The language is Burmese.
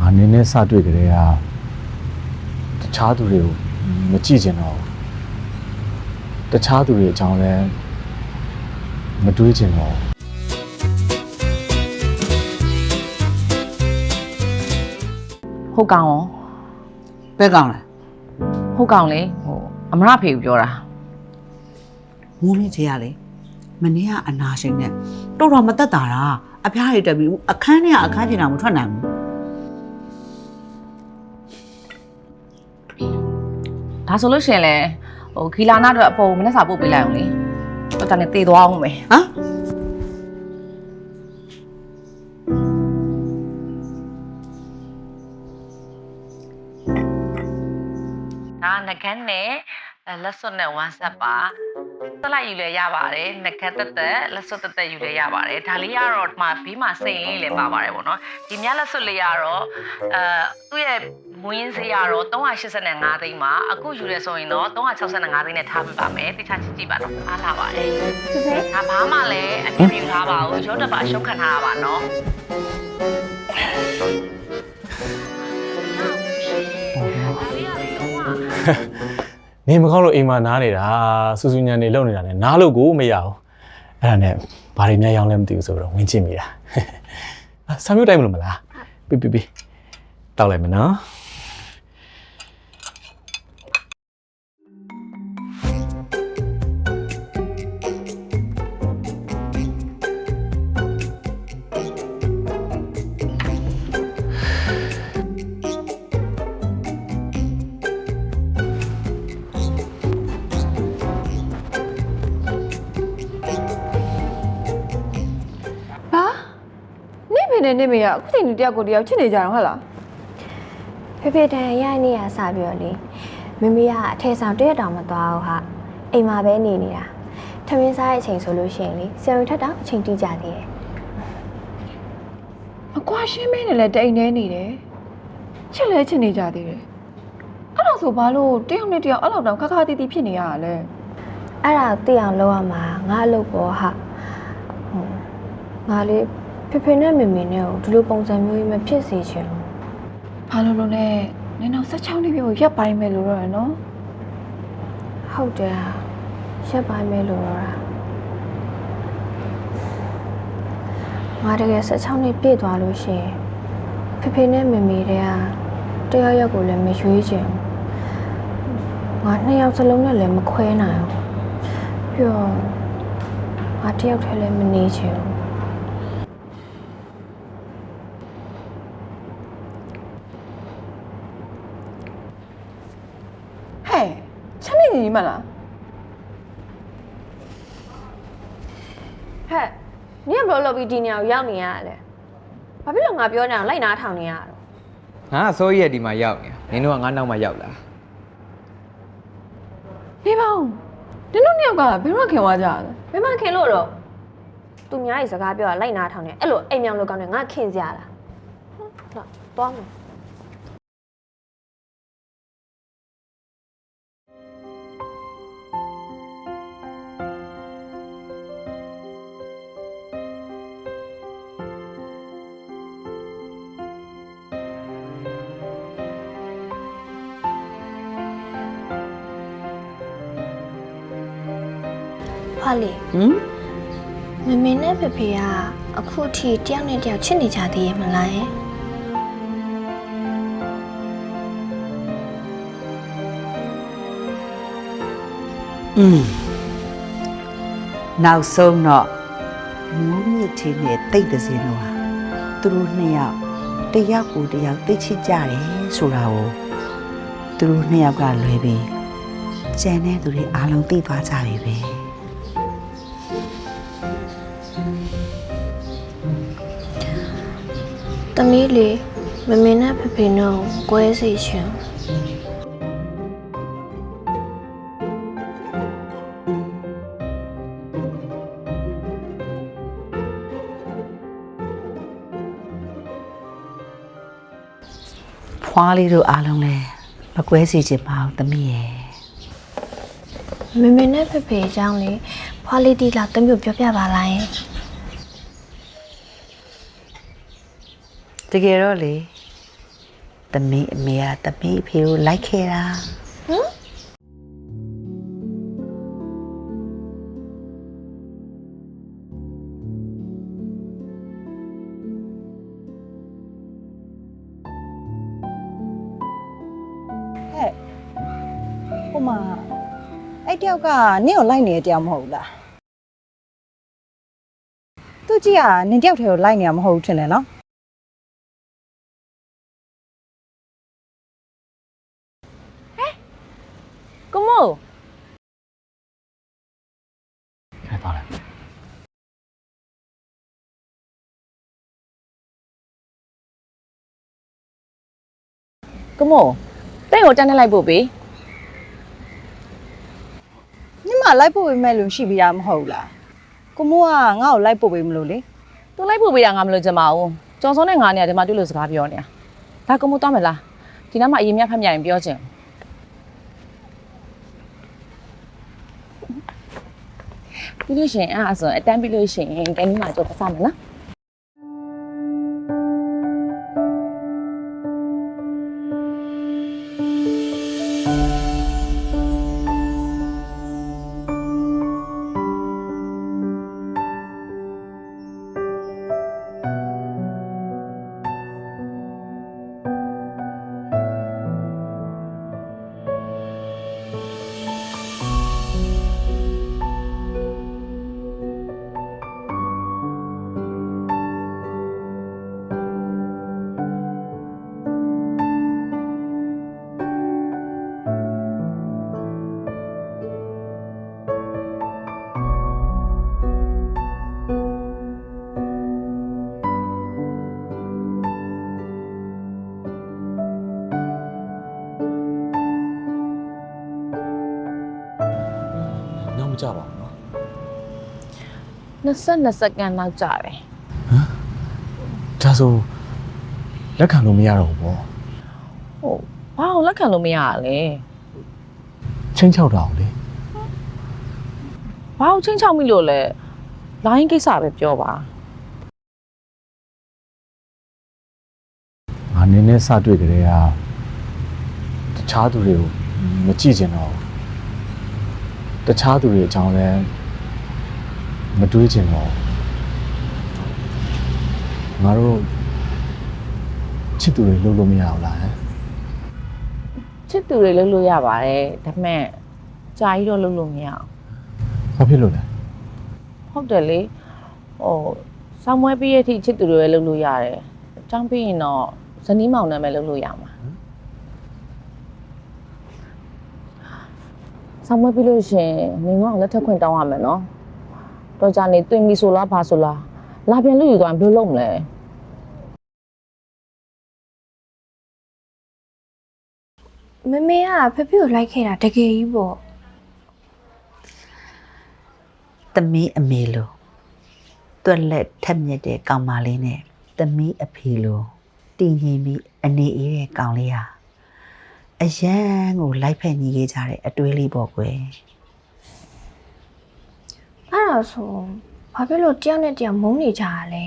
ငါနင်းနဲ့စတွေ့ကြတဲ့ကတခြားသူတွေကိုမကြည့်ချင်တော့ဘူးတခြားသူတွေအကြောင်းလည်းမတွေးချင်တော့ဘူးဟုတ်ကောင်ရောဘဲကောင်းလားဟုတ်ကောင်လေဟိုအမရဖေကိုပြောတာမူးလေးကြီးရလေမနေ့ကအနာရှင်နဲ့တော်တော်မတက်တာတာအဖျားရတက်ပြီးအခန်းထဲကအခန်းကျင်တာမထွက်နိုင်ဘူး ဒါဆိုလို့ရှရင်လေဟိုခီလာနာတော့အပေါ်ကိုမနေ့စာပို့ပေးလိုက်အောင်လေတော့တန်နေတေသွားအောင်မယ်ဟမ်ဒါငကန်းနဲ့ လက်စွပ်နဲ့ WhatsApp ပါတက်လိုက်ယူလဲရပါတယ်ငကန်းတက်တက်လက်စွပ်တက်တက်ယူလဲရပါတယ်ဒါလေးကတော့ဒီမှာဘေးမှာစိတ်လေးလည်းပါပါတယ်ပေါ့နော်ဒီမြလက်စွပ်လေးကတော့အဲသူ့ရဲ့မွေးရင်းစေးကတော့385သိန်းပါအခုယူရဲဆိုရင်တော့365သိန်းနဲ့ထားပြပါမယ်တခြားကြည့်ကြည့်ပါတော့အားလာပါတယ်ဖေဖေဒါဘာမှလည်းအပြည့်ပြူထားပါဘူးရုပ်တက်ပါရှုံးခံထားတာပါနော် နေမကောင်းလို့အိမ်မှာနားနေတာစူးစူးညံနေလုံနေတာနဲ့နားလို့ကိုမရအောင်အဲ့ဒါနဲ့ဘာတွေများရောင်းလဲမသိဘူးဆိုတော့ဝင်ကြည့်မိတာအာဆာမျိုးတိုက်မလို့မလားပြပြပြတောက်လိုက်မယ်နော် ဖေနဲ့နေမေကအခုချိန်ဒီတယောက်ကိုတယောက်ချစ်နေကြတော့ဟုတ်လားဖေဖေတန်ရိုက်နေရစပြီးတော့လေမမေကအထဲဆောင်တရက်တောင်မသွားဘူးဟာအိမ်မှာပဲနေနေတာထမင်းစားတဲ့အချိန်ဆိုလို့ရှိရင်လေဆရာဝန်ထက်တောင်အချိန်တိကျသေးတယ်အကွာရှင်းမင်းနဲ့လည်းတိတ်နေနေတယ်ချစ်လဲချစ်နေကြသေးတယ်အဲ့ဒါဆိုဘာလို့တယောက်နဲ့တယောက်အဲ့လောက်တောင်ခါခါတီးတီးဖြစ်နေရတာလဲအဲ့ဒါကိုသိအောင်လုပ်ရမှာငါအလုပ်ပေါ်ဟာဟိုငါလေး ဖေဖေနဲ့မေမေနဲ့ကိုဒီလိုပုံစံမျိုးကြီးမဖြစ်စေချင်ဘူးဘာလို့လို့လဲနင်တော့16နှစ်ပြည့်ကိုရက်ပိုင်းမယ်လို့တော့ရနော်ဟုတ်တယ်ဟာရက်ပိုင်းပဲလို့တော့တာငါတကယ်16နှစ်ပြည့်သွားလို့ရှိရင်ဖေဖေနဲ့မေမေတွေကတယောက်ယောက်ကိုလည်းမရွေးချင်ဘူးငါနှစ်ယောက်စလုံးနဲ့လည်းမခွဲနိုင်ဘူးပြီးတော့ငါတယောက်တည်းလည်းမနေချင်ဘူး ဟဲ့ ချမ်းမြေညီမလားဟဲ့နင်ကဘယ်လိုလုပ်ပြီးဒီနေရာကိုရောက်နေရလဲဘာဖြစ်လို့ငါပြောနေအောင်လိုက်နားထောင်နေရတာလဲငါကစိုးရက်ဒီမှာရောက်နေတာနင်တို့ကငါနောက်မှရောက်လာနေပါဦးနင်တို့နှစ်ယောက်ကဘယ်တော့ခင်သွားကြလဲဘယ်မှခင်လို့တော့သူများကြီးစကားပြောတာလိုက်နားထောင်နေအဲ့လိုအိမ်မြောင်လို့ကောင်းတယ်ငါခင်စရာလားဟွန်းသွားမယ် ဟာလေဟမ်မမေနဲ့ဖေဖေကအခုထိတယောက်နဲ့တယောက်ချစ်နေကြသေးရဲ့မလားယင်อืมနောက်ဆုံးတော့မူးမြစ်ချင်းနဲ့တိတ်တဲ့စင်းတော့ဟာသူတို့နှစ်ယောက်တယောက်ကိုတယောက်သိချစ်ကြတယ်ဆိုတာကိုသူတို့နှစ်ယောက်ကလွယ်ပြီးကျန်တဲ့သူတွေအားလုံးသိသွားကြပြီပဲ သမီးလေးမမေနဲ့ဖေဖေနဲ့ကိုကွဲစီချင် ဖွားလေးတို့အားလုံးလည်းမကွဲစီချင်ပါဘူးသမီးရဲ့မမေနဲ့ဖေဖေအကြောင်းလေးဖွာလေးတီလာတမျိုးပြောပြပါလားယင် ကယ်တော့လေသမီးအမေကသမီးအဖေကိုလိုက်ခဲ့တာဟိုမှာအဲ့တယောက်ကနင့်ကိုလိုက်နေတဲ့တယောက်မဟုတ်ဘူးလားသူကြည့်ကနင်တယောက်တည်းကိုလိုက်နေတာမဟုတ်ဘူးထင်တယ်နော် ကို မို့ခိုင်ပါလားကိုမို့တဲ့ကိုတန်းနေလိုက်ဖို့ပေးနင်မလိုက်ပို့ပေးမဲ့လူရှိပြီးတာမဟုတ်ဘူးလားကိုမိုးကငါ့ကိုလိုက်ပို့ပေးမလို့လေသူလိုက်ဖို့ပေးတာငါမလို့ချင်ပါဘူးကျော်စောနဲ့ငါနဲ့ဒီမှာတွေ့လို့စကားပြောနေတာဒါကိုမို့တော့မလားဒီနားမှာအရင်မြတ်ဖတ်မြရင်ပြောချင် ပြီးလို့ရှိရင်အဲ့ဒါဆိုရင်အတန်းပြီးလို့ရှိရင်ကဲမိမှာကြောပတ်စမယ် 22စက္ကန့်လောက်ကြာတယ်ဒါဆိုလက်ခံလို့မရတော့ဘူးပေါ့ဟုတ်ဘာလို့လက်ခံလို့မရရလဲချင်းချောက်တာကိုလေဘာလို့ချင်းချောက်မိလို့လဲလိုင်းကိစ္စပဲပြောပါငါနင်းနဲ့စတွေ့ကြတဲ့ကတခြားသူတွေကိုမကြည့်ချင်တော့ဘူးတခြားသူတွေအကြောင်းလည်း မတွေးချင်တော့ဘူးငါတို့ချစ်သူတွေလုပ်လို့မရဘူးလားဟမ်ချစ်သူတွေလုပ်လို့ရပါတယ်ဒါပေမဲ့ကြာကြီးတော့လုပ်လို့မရအောင်ဘာဖြစ်လို့လဲဟုတ်တယ်လေဟိုဆောင်းမွဲပြီးရဲ့အထိချစ်သူတွေပဲလုပ်လို့ရတယ်အကြောင်းပြီးရင်တော့ဇနီးမောင်နဲ့ပဲလုပ်လို့ရမှာဆောင်းမွဲပြီးလို့ရှရင်နေငေါ့ကိုလက်ထပ်ခွင့်တောင်းရမယ်နော် တော့ကြနေတွင်ပြီဆိုလားဘာဆိုလားလာပြန်လို့ယူသွားရင်ဘယ်လိုလုပ်မလဲမမေကဖဖေကိုလိုက်ခဲ့တာတကယ်ကြီးပေါ့သမီးအမေလိုတွက်လက်ထက်မြက်တဲ့ကောင်မလေးနဲ့သမီးအဖေလိုတည်ငြိမ်ပြီးအနေအေးတဲ့ကောင်လေးဟာအရန်ကိုလိုက်ဖက်ညီခဲ့ကြတဲ့အတွေးလေးပေါ့ကွယ် အဲ့ဒါဆိုဘာဖြစ်လို့တယောက်နဲ့တယောက်မုန်းနေကြရလဲ